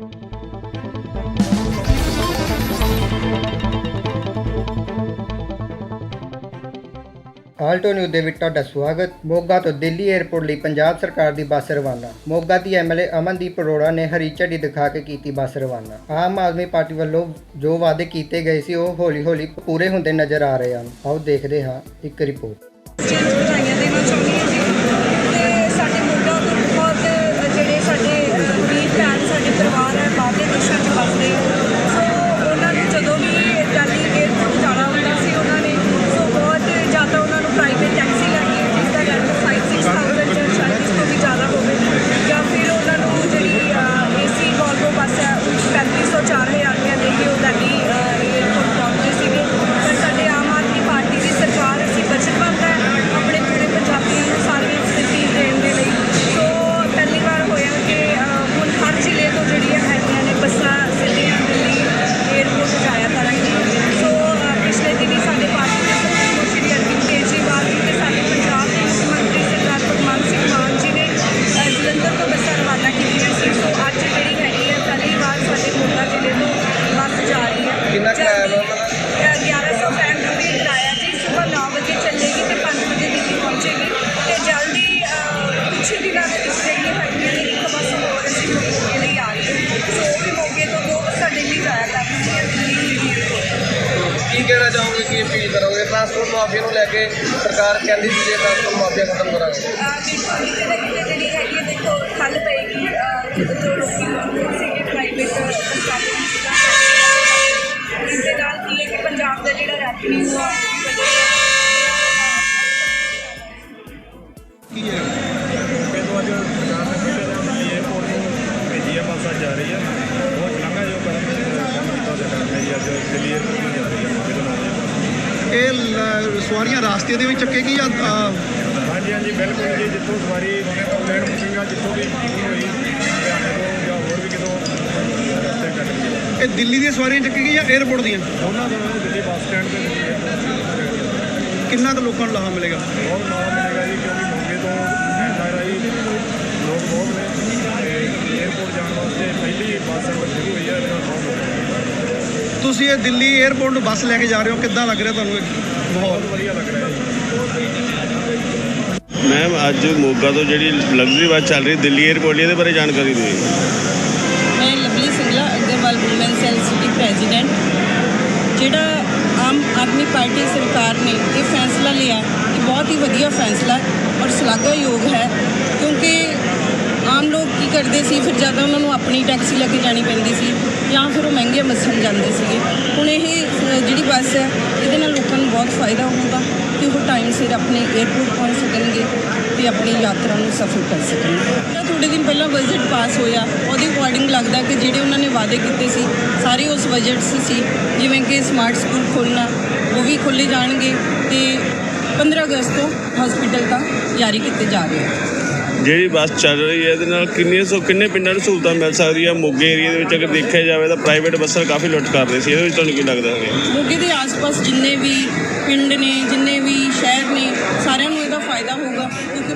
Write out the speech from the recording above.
Alto news ਦੇ ਵਿੱਚ ਤੁਹਾਡਾ ਸਵਾਗਤ। ਮੋਗਾ ਤੋਂ ਦਿੱਲੀ ਏਅਰਪੋਰਟ ਲਈ ਪੰਜਾਬ ਸਰਕਾਰ ਦੀ ਬੱਸ ਰਵਾਨਾ। ਮੋਗਾ ਦੀ ਐਮਐਲਏ ਅਮਨਦੀਪ ਅਰੋੜਾ ਨੇ ਹਰੀ ਝੰਡੀ ਦਿਖਾ ਕੇ ਕੀਤੀ ਬੱਸ ਰਵਾਨਾ। ਆਮ ਆਦਮੀ ਪਾਰਟੀ ਵੱਲੋਂ ਜੋ ਵਾਅਦੇ ਕੀਤੇ ਗਏ ਸੀ, ਉਹ ਹੌਲੀ-ਹੌਲੀ ਪੂਰੇ ਹੁੰਦੇ ਨਜ਼ਰ ਆ ਰਹੇ ਹਨ। ਆਓ ਦੇਖਦੇ ਹਾਂ ਇੱਕ ਰਿਪੋਰਟ। ਅ, 1165 ਰੁਪਏ ਕਿਰਾਇਆ ਜੀ ਸਵੇਰ 9 ਵਜੇ ਚੱਲੇਗੀ ਤੇ 5 ਵਜੇ ਦਿੱਲੀ ਪਹੁੰਚੇਗੀ ਤੇ ਜਲਦੀ ਅ, ਕੁਛ ਹੀ ਦਿਨਾਂ ਦੇ ਵਿੱਚ ਜਿਹੜੀਆਂ ਹੈਗੀਆਂ ਨੇ ਇੱਕ ਬੱਸ ਹੋਰ ਅਸੀਂ ਮੋਗੇ ਲਈ ਆ ਰਹੀ ਹੈ ਸੋ ਉਹ ਵੀ ਮੋਗੇ ਤੋਂ ਦੋ ਬੱਸਾਂ ਦਿੱਲੀ ਜਾਇਆ ਕਰਨਗੀਆਂ ਦਿੱਲੀ ਏਅਰਪੋਰਟ ਕੀ ਕਹਿਣਾ ਚਾਹੋਗੇ ਕੀ ਅਪੀਲ ਕਰੋਗੇ ਟਰਾਂਸਪੋਰਟ ਮਾਫੀਆ ਨੂੰ ਲੈ ਕੇ ਸਰਕਾਰ ਕਹਿੰਦੀ ਸੀ ਜੇ ਟਰਾਂਸਪੋਰਟ ਮਾਫੀਆ ਖਤਮ ਕਰਾਂਗੇ ਬਿਲਕੁਲ ਕਿਤੇ ਨਾ ਕਿਤੇ ਜਿਹੜੀ ਹੈਗੀ ਹੈ ਦੇਖੋ ਖੱਲ ਪਏਗੀ ਵਧੇਗਾ ਮੌਕੇ ਤੋਂ ਅੱਜ ਸਰਕਾਰ ਨੇ ਪਹਿਲੇ ਦਿਨ ਦਿੱਲੀ ਏਅਰਪੋਰਟ ਨੂੰ। ਭੇਜੀ ਹੈ ਬੱਸ ਅੱਜ ਜਾ ਰਹੀ ਹੈ ਬਹੁਤ ਸ਼ਲਾਘਾ ਜੋ ਕਰਮ ਕੰਮ ਕੀਤਾ ਸਰਕਾਰ ਨੇ ਜੀ ਅੱਜ ਦਿੱਲੀ ਏਅਰਪੋਰਟ ਨੂੰ ਜਾ ਰਹੀ ਹੈ ਮੌਕੇ ਤੋਂ ਨੌ ਵਜੇ ਬੱਸ। ਇਹ ਸਵਾਰੀਆਂ ਰਾਸਤੇ ਦੇ ਵਿੱਚ ਚੱਕੇਗੀ ਜਾਂ ਹਾਂਜੀ ਹਾਂਜੀ ਬਿਲਕੁਲ ਜੀ। ਜਿੱਥੋਂ ਸਵਾਰੀ ਲੈਣ ਬੁਕਿੰਗਾਂ ਜਿੱਥੋਂ ਵੀ ਹੋਈ ਹਰਿਆਣੇ ਤੋਂ ਜਾਂ ਹੋਰ ਵੀ ਕਿਤੋਂ ਰਸਤੇ ਕੱਟ ਇਹ ਦਿੱਲੀ ਦੀਆਂ ਸਵਾਰੀਆਂ ਚੱਕੇਗੀ ਜਾਂ 에어ਪੋਰਟ ਦੀਆਂ? ਦੋਨਾਂ ਦੋਨਾਂ ਨੂੰ ਦਿੱਲੀ ਬੱਸ ਸਟੈਂਡ ਤੇ ਏਅਰਪੋਰਟ ਕਿੰਨਾ ਕੁ ਲੋਕਾਂ ਨੂੰ ਲਾਹਾ ਮਿਲੇਗਾ? ਬਹੁਤ ਲਾਭ ਤੁਸੀਂ ਇਹ ਦਿੱਲੀ 에어ਪੋਰਟ ਨੂੰ ਬੱਸ ਲੈ ਕੇ ਜਾ ਰਹੇ ਹੋ ਕਿੱਦਾਂ ਲੱਗ ਰਿਹਾ ਤੁਹਾਨੂੰ ਇਹ ਮਾਹੌਲ? ਬਹੁਤ ਵਧੀਆ ਲੱਗ ਰਿਹਾ ਜੀ ਮੈਮ ਅੱਜ ਮੋਗਾ ਤੋਂ ਜਿਹੜੀ ਲਗਜ਼ਰੀ ਬੱਸ ਚੱਲ ਰਹੀ ਦਿੱਲੀ ਏਅਰਪੋਰਟ ਲਈ ਇਹਦੇ ਬਾਰੇ ਜਾਣਕਾਰੀ ਦਿਓ। ਮੈਂ Lovely Singla Agarwal woman cell city president ਜਿਹੜਾ ਆਮ ਆਦਮੀ ਪਾਰਟੀ ਸਰਕਾਰ ਨੇ ਇਹ ਫੈਸਲਾ ਲਿਆ ਇਹ ਬਹੁਤ ਹੀ ਵਧੀਆ ਫੈਸਲਾ ਹੈ ਔਰ ਸ਼ਲਾਘਾਯੋਗ ਹੈ ਕਿਉਂਕਿ ਆਮ ਲੋਕ ਕੀ ਕਰਦੇ ਸੀ ਫਿਰ ਜਦੋਂ ਉਹਨਾਂ ਨੂੰ ਆਪਣੀ ਟੈਕਸੀ ਲੈ ਕੇ ਜਾਣੀ ਪੈਂਦੀ ਸੀ। ਜਾਂ ਫਿਰ ਉਹ ਮਹਿੰਗੇ ਬੱਸਾਂ ਜਾਂਦੇ ਸੀਗੇ। ਹੁਣ ਇਹ ਜਿਹੜੀ ਬੱਸ ਹੈ, ਇਹਦੇ ਨਾਲ ਲੋਕਾਂ ਨੂੰ ਬਹੁਤ ਫਾਇਦਾ ਹੋਊਗਾ ਕਿ ਉਹ ਟਾਈਮ ਸਿਰ ਆਪਣੇ 에ਅਰਪੋਰਟ ਪਹੁੰਚ ਸਕਣਗੇ ਤੇ ਆਪਣੀ ਯਾਤਰਾ ਨੂੰ ਸਫਲ ਕਰ ਸਕਣਗੇ ਜਿਹੜਾ ਥੋੜੇ ਦਿਨ ਪਹਿਲਾਂ ਬਜਟ ਪਾਸ ਹੋਇਆ। ਉਹਦੇ ਅਕੋਰਡਿੰਗ ਲੱਗਦਾ ਕਿ ਜਿਹੜੇ ਉਹਨਾਂ ਨੇ ਵਾਅਦੇ ਕੀਤੇ ਸੀ, ਸਾਰੇ ਉਸ ਬਜਟ 'ਚ ਸੀ। ਜਿਵੇਂ ਕਿ ਸਮਾਰਟ ਸਕੂਲ ਖੋਲ੍ਹਣਾ, ਉਹ ਵੀ ਖੋਲ੍ਹੇ ਜਾਣਗੇ ਤੇ 15 ਅਗਸਤ ਤੋਂ ਹਸਪੀਟਲ ਤਾਂ ਜਾਰੀ ਕੀਤੇ ਜਾ ਰਹੇ ਹਨ ਜਿਹੜੀ ਬੱਸ ਚੱਲ ਰਹੀ ਹੈ, ਇਹਦੇ ਨਾਲ ਕਿੰਨੇ ਸੋ, ਕਿੰਨੇ ਪਿੰਡਾਂ ਨੂੰ ਸਹੂਲਤਾਂ ਮਿਲ ਸਕਦੀ ਹੈ ਮੋਗੇ ਏਰੀਆ ਦੇ ਵਿੱਚ ਅਗਰ ਦੇਖਿਆ ਜਾਵੇ ਤਾਂ ਪ੍ਰਾਈਵੇਟ ਬੱਸਾਂ ਕਾਫੀ ਲੁੱਟ ਕਰ ਰਹੀ ਸੀ। ਇਹਦੇ ਵਿੱਚ ਤੁਹਾਨੂੰ ਕੀ ਲੱਗਦਾ ਹੈ ਮੋਗੇ ਦੇ ਆਸ-ਪਾਸ ਜਿੰਨੇ ਵੀ ਪਿੰਡ ਨੇ, ਜਿੰਨੇ ਵੀ ਸ਼ਹਿਰ ਨੇ, ਸਾਰਿਆਂ ਨੂੰ ਇਹਦਾ ਫਾਇਦਾ ਹੋਊਗਾ, ਕਿਉਂਕਿ